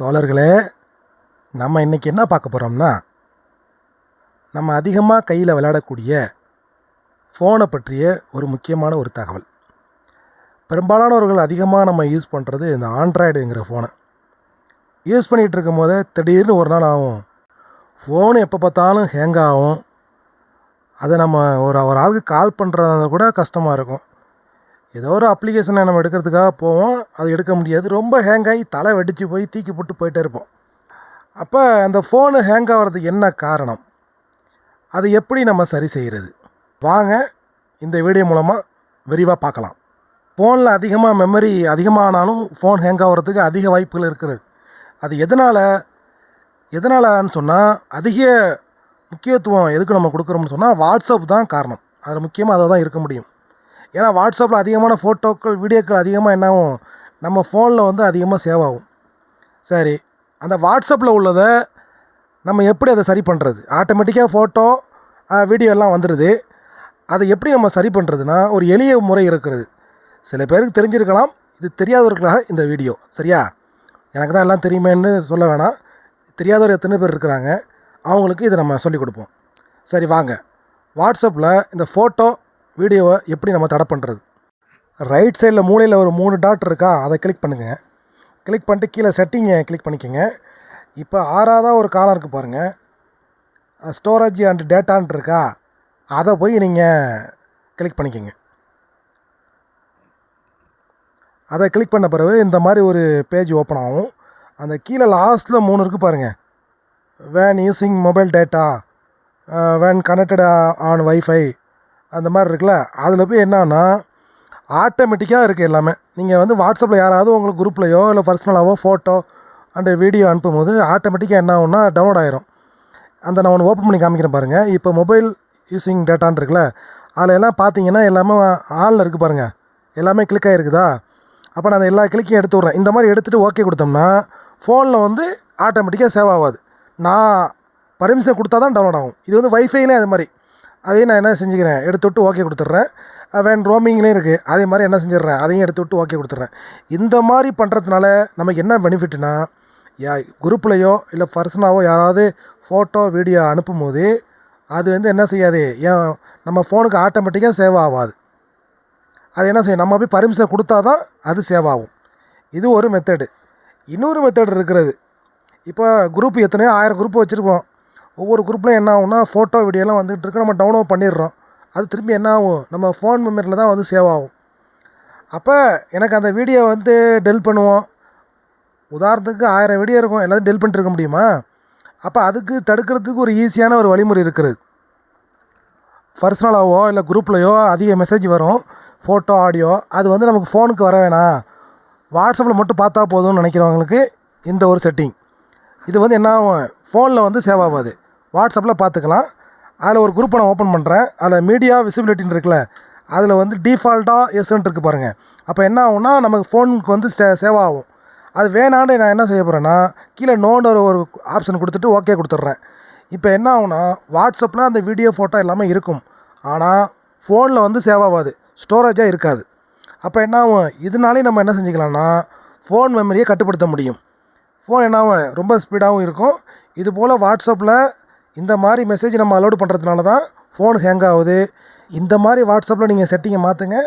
தோழர்களே நம்ம இன்றைக்கி என்ன பார்க்க போகிறோம்னா நம்ம அதிகமாக கையில் விளையாடக்கூடிய ஃபோனை பற்றிய ஒரு முக்கியமான ஒரு தகவல். பெரும்பாலானவர்கள் அதிகமாக நம்ம யூஸ் பண்ணுறது இந்த ஆண்ட்ராய்டுங்கிற ஃபோனை யூஸ் பண்ணிகிட்டு இருக்கும் போதே திடீர்னு ஒரு நாள் ஆகும். ஃபோனு எப்போ பார்த்தாலும் ஹேங் ஆகும். அதை நம்ம ஒரு ஒரு ஆளுக்கு கால் பண்ணுறது கூட கஷ்டமாக இருக்கும். ஏதோ ஒரு அப்ளிகேஷனை நம்ம எடுக்கிறதுக்காக போவோம். அது எடுக்க முடியாது. ரொம்ப ஹேங் ஆகி தலை வெடித்து போய் தீக்கி போட்டு போயிட்டே இருப்போம். அப்போ அந்த ஃபோனு ஹேங் ஆகிறதுக்கு என்ன காரணம்? அது எப்படி நம்ம சரி செய்கிறது வாங்க இந்த வீடியோ மூலமாக விரிவாக பார்க்கலாம். ஃபோனில் அதிகமாக மெமரி அதிகமானாலும் ஃபோன் ஹேங் ஆகிறதுக்கு அதிக வாய்ப்புகள் இருக்கிறது. அது எதனால்? எதனாலன்னு சொன்னால் அதிக முக்கியத்துவம் எதுக்கு நம்ம கொடுக்குறோம்னு சொன்னால் வாட்ஸ்அப் தான் காரணம். அதில் முக்கியமாக அதை தான் இருக்க முடியும். ஏன்னா வாட்ஸ்அப்பில் அதிகமான ஃபோட்டோக்கள் வீடியோக்கள் அதிகமாக என்னாகும்? நம்ம ஃபோனில் வந்து அதிகமாக சேவ் ஆகும். சரி அந்த வாட்ஸ்அப்பில் உள்ளதை நம்ம எப்படி அதை சரி பண்ணுறது? ஆட்டோமேட்டிக்காக ஃபோட்டோ வீடியோ எல்லாம் வந்துடுது அதை எப்படி நம்ம சரி பண்ணுறதுனா ஒரு எளிய முறை இருக்கிறது. சில பேருக்கு தெரிஞ்சிருக்கலாம். இது தெரியாதவர்களுக்காக இந்த வீடியோ. சரியா? எனக்கு தான் எல்லாம் தெரியுமேன்னு சொல்ல வேணாம். தெரியாதவர் எத்தனை பேர் இருக்கிறாங்க? அவங்களுக்கு இதை நம்ம சொல்லிக் கொடுப்போம். சரி வாங்க. வாட்ஸ்அப்பில் இந்த ஃபோட்டோ வீடியோவை எப்படி நம்ம தடை பண்ணுறது ரைட் சைடில் மூலையில் ஒரு மூணு டாட் இருக்கா? அதை கிளிக் பண்ணுங்கள் கிளிக் பண்ணிட்டு கீழே செட்டிங்கை கிளிக் பண்ணிக்கோங்க. இப்போ ஆறாவதாக ஒரு காலம் இருக்குது பாருங்கள் ஸ்டோரேஜ் அண்ட் டேட்டான் இருக்கா? அதை போய் நீங்கள் கிளிக் பண்ணிக்கோங்க. அதை கிளிக் பண்ண பிறகு இந்த மாதிரி ஒரு பேஜ் ஓப்பன் ஆகும். அந்த கீழே லாஸ்ட்டில் மூணு இருக்குது பாருங்கள் when using mobile data when connected on wifi அந்த மாதிரி இருக்குல்ல அதில் போய் என்னன்னா ஆட்டோமேட்டிக்காக இருக்குது எல்லாமே. நீங்கள் வந்து வாட்ஸ்அப்பில் யாராவது உங்களுக்கு குரூப்லையோ இல்லை பர்சனலாகவோ ஃபோட்டோ அண்டு வீடியோ அனுப்பும்போது ஆட்டோமேட்டிக்காக என்ன ஆகும்னா டவுன்லோட் ஆயிரும். அந்த நான் ஒன்று ஓப்பன் பண்ணி காமிக்கிறேன் பாருங்கள் இப்போ மொபைல் யூஸிங் டேட்டான் இருக்குல்ல அதில் எல்லாம் பார்த்தீங்கன்னா எல்லாமே ஆளில் இருக்குது பாருங்கள் எல்லாமே கிளிக் ஆகிருக்குதா அப்போ நான் எல்லா கிளிக்கையும் எடுத்து விட்றேன். இந்த மாதிரி எடுத்துகிட்டு ஓகே கொடுத்தோம்னா ஃபோனில் வந்து ஆட்டோமேட்டிக்காக சேவ் ஆகாது. நான் பர்மிஷன் கொடுத்தா தான் டவுன்லோட் ஆகும். இது வந்து வைஃபைலே அது மாதிரி. அதையும் நான் என்ன செஞ்சுக்கிறேன்? எடுத்து விட்டு ஓகே கொடுத்துட்றேன். வேன் ரோமிங்லேயும் இருக்குது அதே மாதிரி என்ன செஞ்சிடுறேன்? அதையும் எடுத்து விட்டு ஓகே கொடுத்துட்றேன். இந்த மாதிரி பண்ணுறதுனால நமக்கு என்ன பெனிஃபிட்னா யா குரூப்லேயோ இல்லை பர்சனாவோ யாராவது ஃபோட்டோ வீடியோ அனுப்பும்போது அது வந்து என்ன செய்யாது? ஏன் நம்ம ஃபோனுக்கு ஆட்டோமேட்டிக்காக சேவ் ஆகாது அது என்ன செய்யும்? நம்ம போய் பர்மிஷன் கொடுத்தா தான் அது சேவ் ஆகும். இது ஒரு மெத்தடு இன்னொரு மெத்தட் இருக்கிறது. இப்போ குரூப் எத்தனையோ ஆயிரம் குரூப் வச்சுருக்கோம். ஒவ்வொரு குரூப்பில் என்ன ஆகும்னா ஃபோட்டோ வீடியோலாம் வந்துகிட்டு இருக்கு. நம்ம டவுன்லோட் பண்ணிடுறோம். அது திரும்பி என்ன ஆகும்? நம்ம ஃபோன் மெமரியில் தான் வந்து சேவ் ஆகும். அப்போ எனக்கு அந்த வீடியோ வந்து டெல் பண்ணுவோம். உதாரணத்துக்கு ஆயிரம் வீடியோ இருக்கும். எல்லாத்தையும் டெல் பண்ணிட்டு இருக்க முடியுமா? அப்போ அதுக்கு தடுக்கிறதுக்கு ஒரு ஈஸியான ஒரு வழிமுறை இருக்கிறது பர்சனலாகவோ இல்லை குரூப்லையோ அதிக மெசேஜ் வரும். ஃபோட்டோ ஆடியோ அது வந்து நமக்கு ஃபோனுக்கு வர வேணாம். வாட்ஸ்அப்பில் மட்டும் பார்த்தா போதும்னு நினைக்கிறவங்களுக்கு இந்த ஒரு செட்டிங் இது வந்து என்ன ஆகும்? ஃபோனில் வந்து சேவ் ஆகாது. வாட்ஸ்அப்பில் பார்த்துக்கலாம். அதில் ஒரு குரூப்பை நான் ஓப்பன் பண்ணுறேன் அதில் மீடியா விசிபிலிட்டின்னு இருக்குல்ல அதில் வந்து டிஃபால்ட்டாக எஸ்ன்ட்டு இருக்குது பாருங்கள் அப்போ என்ன ஆகும்னா நமக்கு ஃபோனுக்கு வந்து சே சேவ் ஆகும். அது வேணான்னு நான் என்ன செய்ய போகிறேன்னா கீழே நோன்ற ஒரு ஒரு ஆப்ஷன் கொடுத்துட்டு ஓகே கொடுத்துட்றேன். இப்போ என்ன ஆகும்னா வாட்ஸ்அப்பில் அந்த வீடியோ ஃபோட்டோ எல்லாமே இருக்கும். ஆனால் ஃபோனில் வந்து சேவ் ஆகாது. ஸ்டோரேஜாக இருக்காது. அப்போ என்ன ஆகும்? இதனாலே நம்ம என்ன செஞ்சுக்கலாம்னா ஃபோன் மெமரியை கட்டுப்படுத்த முடியும். ஃபோன் என்னவும் ரொம்ப ஸ்பீடாகவும் இருக்கும். இது போல் வாட்ஸ்அப்பில் இந்த மாதிரி மெசேஜ் நம்ம அலோடு பண்ணுறதுனால தான் ஃபோன் ஹேங் ஆகுது. இந்த மாதிரி வாட்ஸ்அப்பில் நீங்கள் செட்டிங்கை மாற்றுங்க